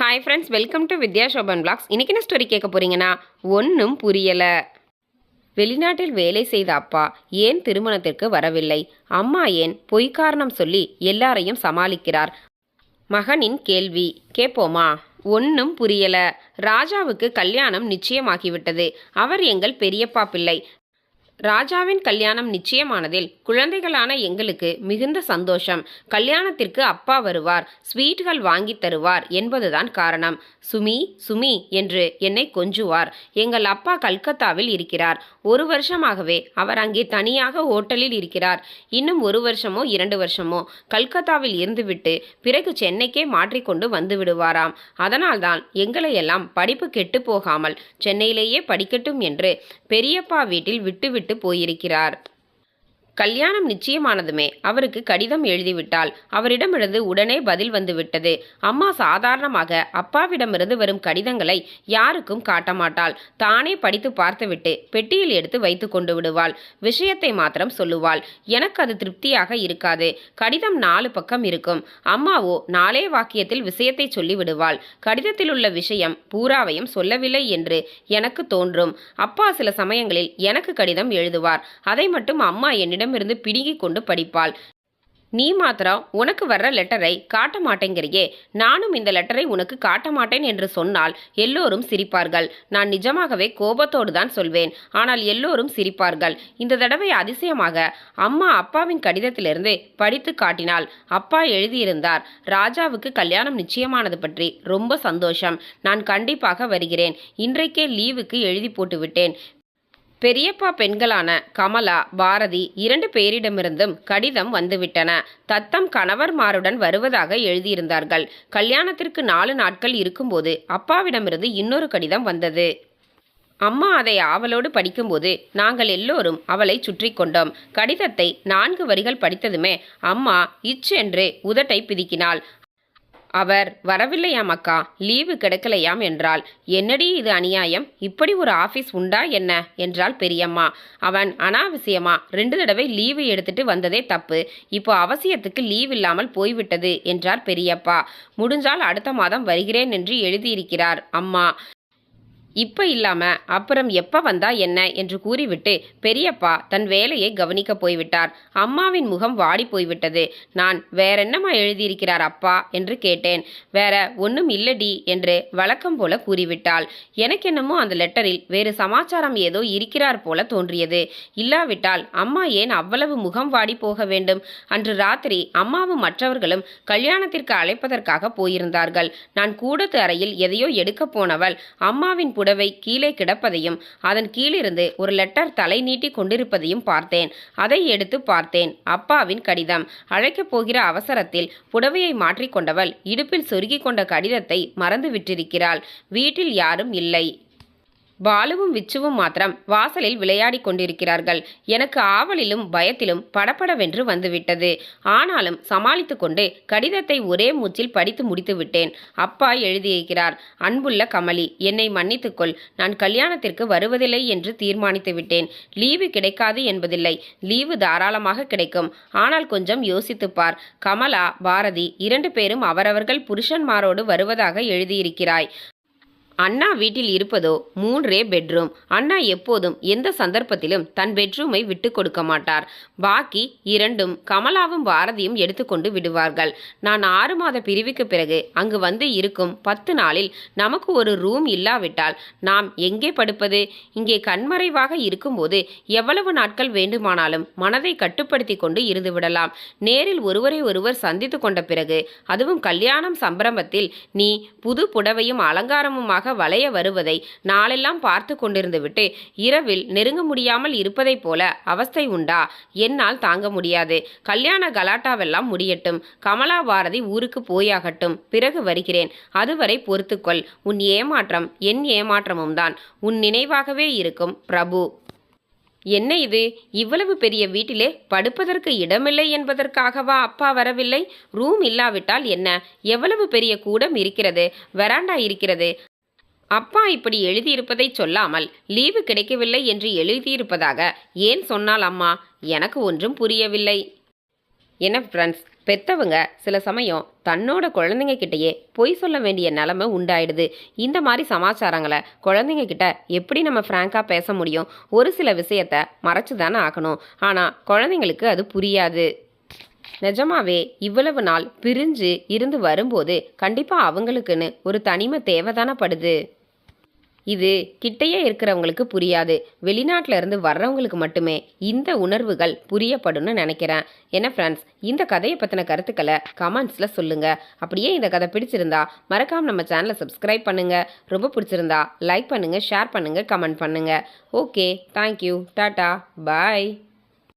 Hi friends welcome to Vidya Shoban blogs இன்னைக்கு என்ன story கேட்க போறீங்கன்னா ஒன்றும் புரியலை. வெளிநாட்டில் வேலை செய்த அப்பா ஏன் திருமணத்திற்கு வரவில்லை? அம்மா ஏன் பொய் காரணம் சொல்லி எல்லாரையும் சமாளிக்கிறார்? மகனின் கேள்வி. கேட்போமா? ஒன்றும் புரியல. ராஜாவுக்கு கல்யாணம் நிச்சயமாகிவிட்டது. அவர் எங்கள் பெரியப்பா பிள்ளை. ராஜாவின் கல்யாணம் நிச்சயமானதில் குழந்தைகளான எங்களுக்கு மிகுந்த சந்தோஷம். கல்யாணத்திற்கு அப்பா வருவார் ஸ்வீட்டுகள் வாங்கி தருவார் என்பதுதான் காரணம். சுமி சுமி என்று என்னை கொஞ்சுவார். எங்கள் அப்பா கல்கத்தாவில் இருக்கிறார். ஒரு வருஷமாகவே அவர் அங்கே தனியாக ஹோட்டலில் இருக்கிறார். இன்னும் ஒரு வருஷமோ இரண்டு வருஷமோ கல்கத்தாவில் இருந்துவிட்டு பிறகு சென்னைக்கே மாற்றிக்கொண்டு வந்து விடுவாராம். அதனால்தான் எங்களையெல்லாம் படிப்பு கெட்டு போகாமல் சென்னையிலேயே படிக்கட்டும் என்று பெரியப்பா வீட்டில் விட்டுவிட்டு போயிருக்கிறார். கல்யாணம் நிச்சயமானதுமே. அவருக்கு கடிதம் எழுதிவிட்டால் அவரிடமிருந்து உடனே பதில் வந்துவிட்டது. அம்மா சாதாரணமாக அப்பாவிடமிருந்து வரும் கடிதங்களை யாருக்கும் காட்ட மாட்டாள். தானே படித்து பார்த்துவிட்டு பெட்டியில் எடுத்து வைத்து கொண்டு விடுவாள். விஷயத்தை மாத்திரம் சொல்லுவாள். எனக்கு அது திருப்தியாக இருக்காது. கடிதம் நாலு பக்கம் இருக்கும். அம்மாவோ நாளே வாக்கியத்தில் விஷயத்தை சொல்லி விடுவாள் கடிதத்தில் உள்ள விஷயம் பூராவையும் சொல்லவில்லை என்று எனக்கு தோன்றும். அப்பா சில சமயங்களில் எனக்கு கடிதம் எழுதுவார். அதை மட்டும் அம்மா என்னிடம் என்னிடமிருந்து பிடுங்கிக் கொண்டு படிப்பாள். நீ மாத்திரம் உனக்கு வர்ற லெட்டரை காட்ட மாட்டேங்கிறியே. நானும் இந்த லெட்டரை உனக்கு காட்ட மாட்டேன் என்று சொன்னால் எல்லோரும் சிரிப்பார்கள். நான் நிஜமாகவே கோபத்தோடு தான் சொல்வேன். ஆனால் எல்லோரும் சிரிப்பார்கள். இந்த தடவை அதிசயமாக அம்மா அப்பாவின் கடிதத்திலிருந்து படித்து காட்டினாள். அப்பா எழுதியிருந்தார் ராஜாவுக்கு கல்யாணம் நிச்சயமானது பற்றி ரொம்ப சந்தோஷம். நான் கண்டிப்பாக வருகிறேன். இன்றைக்கே லீவுக்கு எழுதி போட்டு விட்டேன் பெரியப்பா பெண்களான கமலா பாரதி இரண்டு பேரிடமிருந்தும் கடிதம் வந்துவிட்டன. தத்தம் கணவர்மாருடன் வருவதாக எழுதியிருந்தார்கள். கல்யாணத்திற்கு நாலு நாட்கள் இருக்கும்போது அப்பாவிடமிருந்து இன்னொரு கடிதம் வந்தது. அம்மா அதை ஆவலோடு படிக்கும்போது நாங்கள் எல்லோரும் அவளை சுற்றி கொண்டோம். கடிதத்தை நான்கு வரிகள் படித்ததுமே அம்மா இச்சென்று உதட்டை பிதுக்கினாள். அவர் வரவில்லையாம் அக்கா லீவு கிடைக்கலையாம் என்றாள். என்னடி இது அநியாயம்? இப்படி ஒரு ஆபீஸ் உண்டா என்ன? என்றாள் பெரியம்மா. அவன் அனாவசியமா? ரெண்டு தடவை லீவு எடுத்துட்டு வந்ததே தப்பு. இப்போ அவசியத்துக்கு லீவ் இல்லாமல் போய்விட்டது என்றார் பெரியப்பா. முடிஞ்சால் அடுத்த மாதம் வருகிறேன் என்று எழுதியிருக்கிறார் அம்மா. இப்போ இல்லாம அப்புறம் எப்போ வந்தா என்ன என்று கூறிவிட்டு பெரியப்பா தன் வேலையை கவனிக்க போய்விட்டார். அம்மாவின் முகம் வாடி போய்விட்டது. நான் வேறென்னம்மா எழுதியிருக்கிறார் அப்பா? என்று கேட்டேன். வேற ஒன்றும் இல்லடி என்று வழக்கம் போல கூறிவிட்டாள். எனக்கென்னமோ அந்த லெட்டரில் வேறு சமாச்சாரம் ஏதோ இருக்கிறார் போல தோன்றியது. இல்லாவிட்டால் அம்மா ஏன் அவ்வளவு முகம் வாடி போக வேண்டும்? அன்று ராத்திரி அம்மாவும் மற்றவர்களும் கல்யாணத்திற்கு அழைப்பதற்காக போயிருந்தார்கள். நான் கூடத்து அறையில் எதையோ எடுக்கப் போனவள் அம்மாவின் புடவை கீழே கிடப்பதையும் அதன் கீழிருந்து ஒரு லெட்டர் தலை நீட்டி கொண்டிருப்பதையும் பார்த்தேன். அதை எடுத்து பார்த்தேன். அப்பாவின் கடிதம். அழைக்கப் போகிற அவசரத்தில் புடவையை மாற்றிக்கொண்டவள் இடுப்பில் சொருகிக் கொண்ட கடிதத்தை மறந்து விட்டிருக்கிறாள் வீட்டில் யாரும் இல்லை. பாலுவும் விச்சுவும் மாத்திரம் வாசலில் விளையாடி கொண்டிருக்கிறார்கள். எனக்கு ஆவலிலும் பயத்திலும் படப்படவென்று வந்துவிட்டது. ஆனாலும் சமாளித்து கொண்டு கடிதத்தை ஒரே மூச்சில் படித்து முடித்து விட்டேன். அப்பா எழுதியிருக்கிறார் அன்புள்ள கமலி என்னை மன்னித்துக்கொள். நான் கல்யாணத்திற்கு வருவதில்லை என்று தீர்மானித்து விட்டேன். லீவு கிடைக்காது என்பதில்லை. லீவு தாராளமாக கிடைக்கும். ஆனால் கொஞ்சம் யோசித்துப் பார். கமலா பாரதி இரண்டு பேரும் அவரவர்கள் புருஷன்மாரோடு வருவதாக எழுதியிருக்கிறாய். அண்ணா வீட்டில் இருப்பதோ மூன்றே பெட்ரூம். அண்ணா எப்போதும் எந்த சந்தர்ப்பத்திலும் தன் பெட்ரூமை விட்டு கொடுக்க மாட்டார். பாக்கி இரண்டும் கமலாவும் பாரதியும் எடுத்துக்கொண்டு விடுவார்கள். நான் ஆறு மாத பிரிவுக்கு பிறகு அங்கு வந்து இருக்கும் பத்து நாளில் நமக்கு ஒரு ரூம் இல்லாவிட்டால் நாம் எங்கே படுப்பது? இங்கே கண்மறைவாக இருக்கும்போது எவ்வளவு நாட்கள் வேண்டுமானாலும் மனதை கட்டுப்படுத்தி கொண்டு இருந்து விடலாம். நேரில் ஒருவரை ஒருவர் சந்தித்து கொண்ட பிறகு அதுவும் கல்யாணம் சம்பிரமத்தில் நீ புது புடவையும் அலங்காரமுமாக வளைய வருவதை நாளெல்லாம் பார்த்து கொண்டிருந்துவிட்டு இரவில் நெருங்க முடியாமல் இருப்பதைப் போல அவஸ்தை உண்டா? என்னால் தாங்க முடியாது. கல்யாண கலாட்டாவெல்லாம் முடியட்டும். கமலா பாரதி ஊருக்கு போயாகட்டும். பிறகு வருகிறேன். அதுவரை பொறுத்துக்கொள். உன் ஏமாற்றம் என் ஏமாற்றமும் தான் உன் நினைவாகவே இருக்கும். பிரபு. என்ன இது? இவ்வளவு பெரிய வீட்டிலே படுப்பதற்கு இடமில்லை என்பதற்காகவா அப்பா வரவில்லை? ரூம் இல்லாவிட்டால் என்ன? எவ்வளவு பெரிய கூடம் இருக்கிறது? வெராண்டா இருக்கிறது? அப்பா இப்படி எழுதியிருப்பதை சொல்லாமல் லீவு கிடைக்கவில்லை என்று எழுதியிருப்பதாக ஏன் சொன்னால் அம்மா? எனக்கு ஒன்றும் புரியவில்லை. என்ன ஃப்ரெண்ட்ஸ் பெத்தவங்க சில சமயம் தன்னோட குழந்தைங்க கிட்டயே பொய் சொல்ல வேண்டிய நிலமை உண்டாயிடுது. இந்த மாதிரி சமாச்சாரங்களை குழந்தைங்க கிட்ட எப்படி நம்ம ஃப்ராங்காக பேச முடியும்? ஒரு சில விஷயத்த மறைச்சு தானே ஆகணும். ஆனால் குழந்தைங்களுக்கு அது புரியாது. நிஜமாவே இவ்வளவு நாள் பிரிஞ்சு இருந்து வரும்போது கண்டிப்பாக அவங்களுக்குன்னு ஒரு தனிமை தேவைதானப்படுது இது கிட்டையே இருக்கிறவங்களுக்கு புரியாது. வெளிநாட்டில் இருந்து வர்றவங்களுக்கு மட்டுமே இந்த உணர்வுகள் புரியப்படும்னு நினைக்கிறேன். என்ன ஃப்ரெண்ட்ஸ் இந்த கதையை பற்றின கருத்துக்களை கமெண்ட்ஸில் சொல்லுங்கள் அப்படியே இந்த கதை பிடிச்சிருந்தா மறக்காமல் நம்ம சேனலை சப்ஸ்கிரைப் பண்ணுங்கள் ரொம்ப பிடிச்சிருந்தா லைக் பண்ணுங்கள் ஷேர் பண்ணுங்கள் கமெண்ட் பண்ணுங்கள் ஓகே தேங்க்யூ டாட்டா பாய்